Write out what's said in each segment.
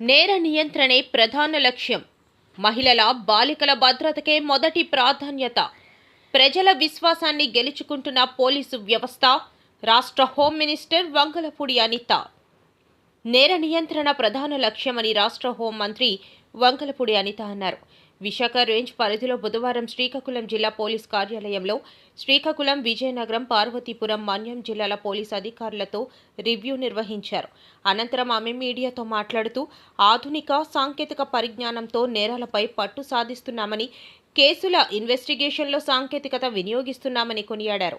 నేర నియంత్రణే ప్రధాన లక్ష్యం. మహిళల బాలికల భద్రతకే మొదటి ప్రాధాన్యత. ప్రజల విశ్వాసాన్ని గెలుచుకుంటున్న పోలీసు వ్యవస్థ రాష్ట్ర హోం మినిస్టర్ వంగలపూడి అనిత. నేర నియంత్రణ ప్రధాన లక్ష్యమని రాష్ట్ర హోంమంత్రి వంకలపూడి అనిత అన్నారు. విశాఖ రేంజ్ పరిధిలో బుధవారం శ్రీకాకుళం జిల్లా పోలీస్ కార్యాలయంలో శ్రీకాకుళం విజయనగరం పార్వతీపురం మన్యం జిల్లాల పోలీస్ అధికారులతో రివ్యూ నిర్వహించారు. అనంతరం ఆమె మీడియాతో మాట్లాడుతూ ఆధునిక సాంకేతిక పరిజ్ఞానంతో నేరాలపై పట్టు సాధిస్తున్నామని కేసుల ఇన్వెస్టిగేషన్లో సాంకేతికత వినియోగిస్తున్నామని కొనియాడారు.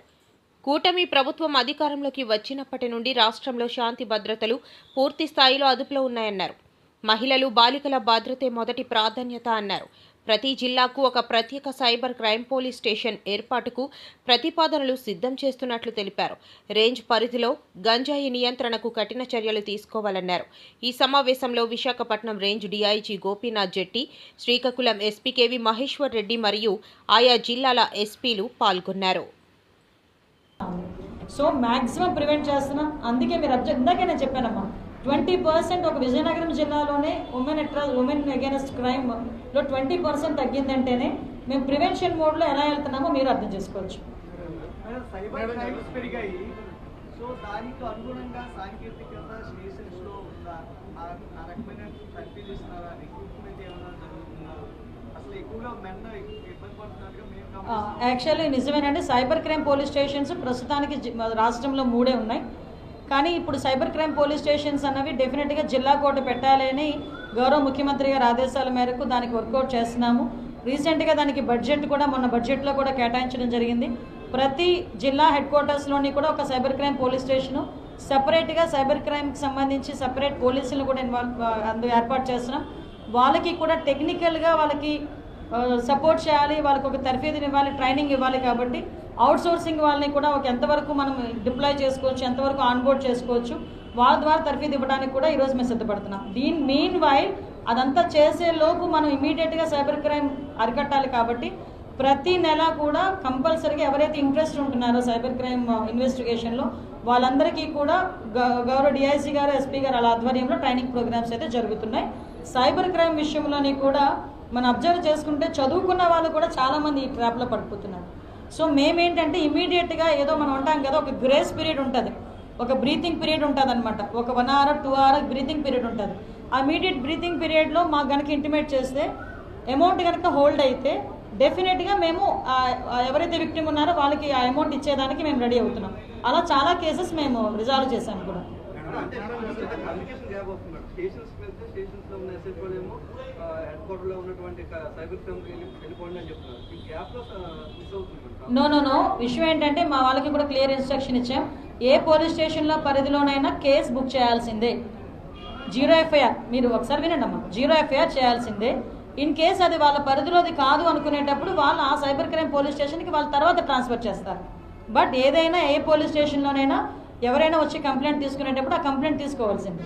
కూటమి ప్రభుత్వం అధికారంలోకి వచ్చినప్పటి నుండి రాష్ట్రంలో శాంతి భద్రతలు పూర్తి స్థాయిలో అదుపులో ఉన్నాయన్నారు. మహిళలు బాలికల భద్రతే మొదటి ప్రాధాన్యత అన్నారు. ప్రతి జిల్లాకు ఒక ప్రత్యేక సైబర్ క్రైమ్ పోలీస్ స్టేషన్ ఏర్పాటుకు ప్రతిపాదనలు సిద్ధం చేస్తున్నట్లు తెలిపారు. రేంజ్ పరిధిలో గంజాయి నియంత్రణకు కఠిన చర్యలు తీసుకోవాలన్నారు. ఈ సమావేశంలో Visakhapatnam range DIG Gopinath Jetti Srikakulam SP K V Maheshwar Reddy మరియు ఆయా జిల్లాల ఎస్పీలు పాల్గొన్నారు. సో మ్యాక్సిమం ప్రివెంట్ చేస్తున్నాం. అందుకే మీరు అబ్జెక్ట్ ఇందాకే నేను చెప్పానమ్మా. ట్వంటీ పర్సెంట్ ఒక విజయనగరం జిల్లాలోనే ఉమెన్ అట్రా ఉమెన్ అగేనెస్ట్ క్రైమ్లో ట్వంటీ పర్సెంట్ తగ్గిందంటేనే మేము ప్రివెన్షన్ మోడ్లో ఎలా వెళ్తున్నామో మీరు అర్థం చేసుకోవచ్చు. మేడం, సైబర్ క్రైమ్స్ పెరిగాయి. సో దానికి అనుగుణంగా సాంకేతికత స్టేషన్స్లో ఉందా? ఆ ఆ రకమైన తనిఖీలు ఇస్తున్నారా రిక్రూట్మెంట్ ఏమైనా జరుగుతుందా? అసలు ఎక్కువగా మెన్న ఇబ్బంది పడుతున్నట్టుగా మేము గమనిస్తున్నాం. యాక్చువల్లీ నిజమేనండి సైబర్ క్రైమ్ పోలీస్ స్టేషన్స్ ప్రస్తుతానికి రాష్ట్రంలో మూడే ఉన్నాయి. కానీ ఇప్పుడు సైబర్ క్రైమ్ పోలీస్ స్టేషన్స్ అన్నవి డెఫినెట్గా జిల్లా కోట పెట్టాలని గౌరవ ముఖ్యమంత్రి గారి ఆదేశాల మేరకు దానికి వర్కౌట్ చేస్తున్నాము. రీసెంట్గా దానికి బడ్జెట్ కూడా మొన్న బడ్జెట్లో కూడా కేటాయించడం జరిగింది. ప్రతి జిల్లా హెడ్ క్వార్టర్స్లోని కూడా ఒక సైబర్ క్రైమ్ పోలీస్ స్టేషను సపరేట్గా సైబర్ క్రైమ్కి సంబంధించి సపరేట్ పోలీసులను కూడా ఇన్వాల్వ్ అందు ఏర్పాటు చేస్తున్నాం. వాళ్ళకి కూడా టెక్నికల్గా వాళ్ళకి సపోర్ట్ చేయాలి వాళ్ళకి ఒక తర్ఫీదుని ఇవ్వాలి ట్రైనింగ్ ఇవ్వాలి కాబట్టి అవుట్సోర్సింగ్ వాళ్ళని కూడా ఒక ఎంతవరకు మనం డిప్లాయ్ చేసుకోవచ్చు ఎంతవరకు ఆన్బోర్డ్ చేసుకోవచ్చు వాళ్ళ ద్వారా తర్ఫీదు ఇవ్వడానికి కూడా ఈరోజు మేము సిద్ధపడుతున్నాం. దీని మెయిన్ వైల్ అదంతా చేసేలోపు మనం ఇమీడియట్గా సైబర్ క్రైమ్ అరికట్టాలి కాబట్టి ప్రతి నెల కూడా కంపల్సరీగా ఎవరైతే ఇంట్రెస్ట్ ఉంటున్నారో సైబర్ క్రైమ్ ఇన్వెస్టిగేషన్లో వాళ్ళందరికీ కూడా గ- గౌరవ డిఐసి గారు ఎస్పీ గారు అలా ఆధ్వర్యంలో ట్రైనింగ్ ప్రోగ్రామ్స్ అయితే జరుగుతున్నాయి. సైబర్ క్రైమ్ విషయంలోని కూడా మనం అబ్జర్వ్ చేసుకుంటే చదువుకున్న వాళ్ళు కూడా చాలామంది ఈ ట్రాప్లో పడిపోతున్నారు. సో మేమేంటంటే ఇమీడియట్గా ఏదో మనం ఉంటాం కదా ఒక గ్రేస్ పీరియడ్ ఉంటుంది. ఒక బ్రీతింగ్ పీరియడ్ ఉంటుంది అనమాట ఒక one hour two hour breathing period ఉంటుంది. ఆ ఇమీడియట్ బ్రీతింగ్ పీరియడ్లో మాకు కనుక ఇంటిమేట్ చేస్తే అమౌంట్ కనుక హోల్డ్ అయితే డెఫినెట్గా మేము ఎవరైతే విక్టిమ్ ఉన్నారో వాళ్ళకి ఆ అమౌంట్ ఇచ్చేదానికి మేము రెడీ అవుతున్నాం. అలా చాలా కేసెస్ మేము రిజాల్వ్ చేశాము కూడా. అంటే కమ్యూనికేషన్ గ్యాప్ వస్తుంది. స్టేషన్స్ వెళ్తే స్టేషన్స్లో ఉన్న ఎస్ఎస్ వాళ్ళు ఏమో హెడ్ క్వార్టర్లో ఉన్నటువంటి సైబర్ క్రైమ్ వెళ్ళిపోండి అని చెప్తున్నారు. ఈ గ్యాప్లో మిస్ అవుతుంది మేడం. No no no. విషయం ఏంటంటే మా వాళ్ళకి కూడా క్లియర్ ఇన్స్ట్రక్షన్ ఇచ్చాం. ఏ పోలీస్ స్టేషన్లో పరిధిలోనైనా కేసు బుక్ చేయాల్సిందే. Zero FIR. మీరు ఒకసారి వినండి అమ్మా. జీరో ఎఫ్ఐఆర్ చేయాల్సిందే. ఇన్ కేస్ అది వాళ్ళ పరిధిలోది కాదు అనుకునేటప్పుడు వాళ్ళు ఆ సైబర్ క్రైమ్ పోలీస్ స్టేషన్కి వాళ్ళ తర్వాత ట్రాన్స్ఫర్ చేస్తారు. బట్ ఏదైనా ఏ పోలీస్ స్టేషన్లోనైనా ఎవరైనా వచ్చి కంప్లైంట్ తీసుకునేటప్పుడు ఆ కంప్లైంట్ తీసుకోవాల్సిందే.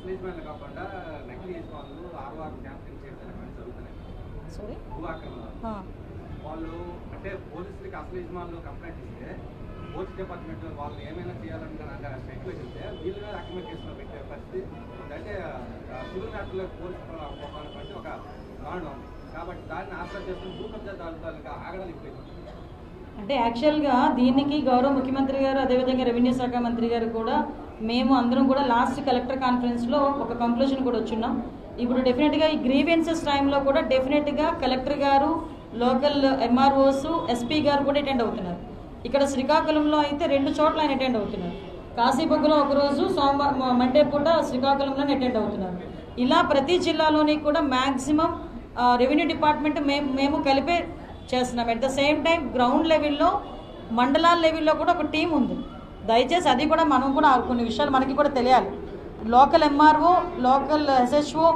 అసలు కాకుండా నకిలీ వాళ్ళు సారీ అంటే పోలీసులకి అసలు యజమానులు కంప్లైంట్ ఇస్తే పోలీస్ డిపార్ట్మెంట్ వాళ్ళు ఏమైనా చేయాలంటే స్ట్రైక్లో చెప్తే వీళ్ళు మీద అక్రమ కేసులో పెట్టే పరిస్థితి. అంటే సివిల్ మ్యాటర్లో పోలీస్ పోవడానికి బట్టి ఒక దారుణం ఉంది. కాబట్టి దాన్ని ఆశ్రయం చేసుకుని భూ కబ్జా తాలూకా ఆగడానికి అంటే యాక్చువల్గా దీనికి గౌరవ ముఖ్యమంత్రి గారు అదేవిధంగా రెవెన్యూ శాఖ మంత్రి గారు కూడా మేము అందరం కూడా లాస్ట్ కలెక్టర్ కాన్ఫరెన్స్లో ఒక కంక్లూషన్ కూడా వచ్చున్నాం. ఇప్పుడు డెఫినెట్గా ఈ గ్రీవెన్సెస్ టైంలో కూడా డెఫినెట్గా కలెక్టర్ గారు లోకల్ ఎంఆర్ఓస్ ఎస్పీ గారు కూడా అటెండ్ అవుతున్నారు. ఇక్కడ శ్రీకాకుళంలో అయితే రెండు చోట్ల ఆయన అటెండ్ అవుతున్నారు. కాశీబొగ్గులో ఒకరోజు సోమవారం మండే పూట శ్రీకాకుళంలోనే అటెండ్ అవుతున్నారు. ఇలా ప్రతి జిల్లాలోని కూడా మ్యాక్సిమం రెవెన్యూ డిపార్ట్మెంట్ మేము మేము కలిపే చేస్తున్నాం. At the same time ground లెవెల్లో మండలాల లెవెల్లో కూడా ఒక టీం ఉంది. దయచేసి అది కూడా మనం కూడా కొన్ని విషయాలు మనకి కూడా తెలియాలి. లోకల్ ఎంఆర్ఓ లోకల్ ఎస్హెచ్ఓ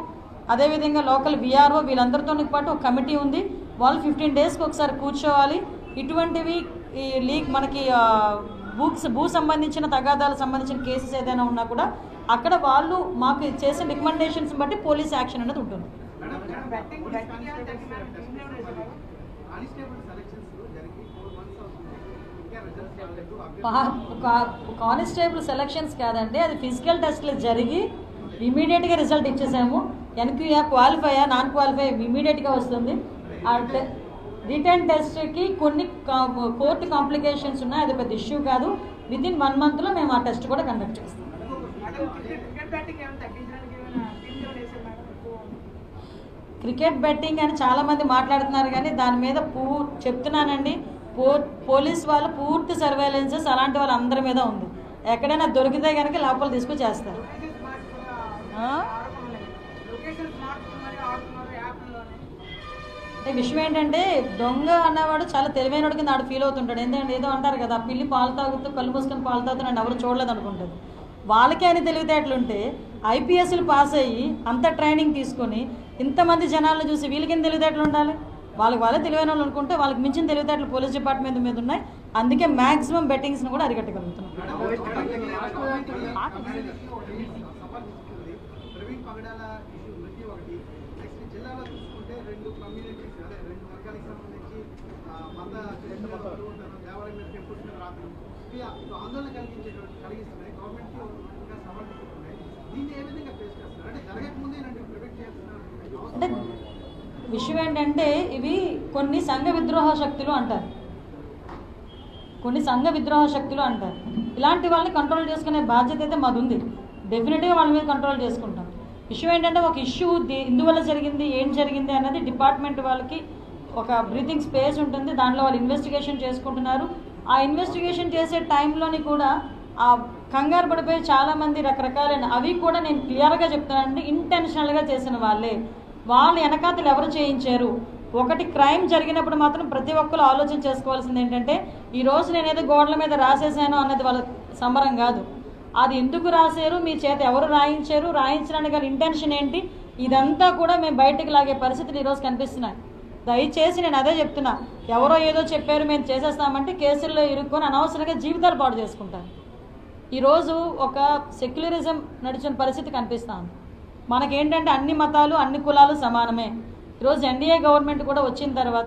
అదేవిధంగా లోకల్ విఆర్ఓ వీళ్ళందరితో పాటు ఒక కమిటీ ఉంది. వాళ్ళు ఫిఫ్టీన్ డేస్కి ఒకసారి కూర్చోవాలి. ఇటువంటివి ఈ లీక్ మనకి బుక్స్ భూ సంబంధించిన తగాదాలకు సంబంధించిన కేసెస్ ఏదైనా ఉన్నా కూడా అక్కడ వాళ్ళు మాకు చేసిన రికమెండేషన్స్ బట్టి పోలీస్ యాక్షన్ అనేది ఉంటుంది. కానిస్టేబుల్ సెలక్షన్స్ కాదండి అది ఫిజికల్ టెస్ట్లు జరిగి ఇమీడియట్గా రిజల్ట్ ఇచ్చేసాము. ఎన్క్యూఆ క్వాలిఫై నాన్ క్వాలిఫై ఇమీడియట్గా వస్తుంది. రిటర్న్ టెస్ట్కి కొన్ని కోర్టు కాంప్లికేషన్స్ ఉన్నాయి అది పెద్ద ఇష్యూ కాదు. విత్ ఇన్ వన్ మంత్లో మేము ఆ టెస్ట్ కూడా కండక్ట్ చేస్తాం క్రికెట్ బ్యాటింగ్ ఏమైనా తగ్గించడానికి ఏమైనా టీంలో వేసారు మేడం ఎక్కువ క్రికెట్ బెట్టింగ్ అని చాలామంది మాట్లాడుతున్నారు కానీ దాని మీద పూ చెప్తున్నానండి. పో పోలీస్ వాళ్ళు పూర్తి సర్వేలెన్సెస్ అలాంటి వాళ్ళందరి మీద ఉంది. ఎక్కడైనా దొరికితే కనుక లోపల తీసుకుని చేస్తారు. అంటే విషయం ఏంటంటే దొంగ అన్నవాడు చాలా తెలివైనడు కింద ఆడు ఫీల్ అవుతుంటాడు. ఎందుకంటే ఏదో అంటారు కదా పిల్లి పాలు తాగుతూ కళ్ళు మూసుకొని పాలు తాగుతున్నాడు ఎవరు చూడలేదు అనుకుంటారు వాళ్ళకే అని తెలివితేటలుంటే ఐపీఎస్లు పాస్ అయ్యి అంత ట్రైనింగ్ తీసుకొని ఇంతమంది జనాలను చూసి వీళ్ళకి తెలివితేటలు ఉండాలి వాళ్ళకి వాళ్ళే తెలివైన వాళ్ళు అనుకుంటే వాళ్ళకి మించిన తెలివితేటలు పోలీస్ డిపార్ట్మెంట్ మీద ఉన్నాయి. అందుకే మ్యాక్సిమం బెట్టింగ్స్ని కూడా అరికట్టగలుగుతున్నాం. జిల్లాలో చూసుకుంటే రెండు కమ్యూనిటీస్ అదే రెండు వర్గాలకు సంబంధించి ఇవి ఇవి ఆందోళన కలిగించేటువంటి కలిగిస్తున్నాయి గవర్నమెంట్కి ఇంకా సమర్థిస్తున్నాయి దీన్ని ఏ విధంగా ఫేస్ అంటే జరగక ముందే నన్ను ప్రివెంట్ చేస్తున్నారు విషయం ఏంటంటే ఇవి కొన్ని సంఘ విద్రోహ శక్తులు అంటారు. కొన్ని సంఘ విద్రోహ శక్తులు అంటారు. ఇలాంటి వాళ్ళని కంట్రోల్ చేసుకునే బాధ్యత అయితే మాది ఉంది. డెఫినెట్గా వాళ్ళ మీద కంట్రోల్ చేసుకుంటాం. విషయం ఏంటంటే ఒక ఇష్యూ ఇందువల్ల జరిగింది ఏం జరిగింది అన్నది డిపార్ట్మెంట్ వాళ్ళకి ఒక బ్రీతింగ్ స్పేస్ ఉంటుంది. దాంట్లో వాళ్ళు ఇన్వెస్టిగేషన్ చేసుకుంటున్నారు. ఆ ఇన్వెస్టిగేషన్ చేసే టైంలోని కూడా ఆ కంగారు పడిపోయి చాలామంది రకరకాలైన అవి కూడా నేను క్లియర్గా చెప్తానండి ఇంటెన్షనల్గా చేసిన వాళ్ళే. వాళ్ళు వెనకాతలు ఎవరు చేయించారు? ఒకటి క్రైమ్ జరిగినప్పుడు మాత్రం ప్రతి ఒక్కరు ఆలోచన చేసుకోవాల్సింది ఏంటంటే ఈ రోజు గోడల మీద రాసేసాను అన్నది వాళ్ళ సంబరం కాదు. అది ఎందుకు రాశారు? మీ చేత ఎవరు రాయించారు? రాయించడానికి గల ఇంటెన్షన్ ఏంటి? ఇదంతా కూడా మేము బయటకు లాగే పరిస్థితులు ఈరోజు కనిపిస్తున్నాయి. దయచేసి నేను అదే చెప్తున్నా. ఎవరో ఏదో చెప్పారు మేము చేసేస్తామంటే కేసుల్లో ఇరుక్కొని అనవసరంగా జీవితాలు పాడు చేసుకుంటారు. ఈరోజు ఒక సెక్యులరిజం నడిచిన పరిస్థితి కనిపిస్తుంది మనకేంటంటే అన్ని మతాలు అన్ని కులాలు సమానమే. ఈరోజు ఎన్డీఏ గవర్నమెంట్ కూడా వచ్చిన తర్వాత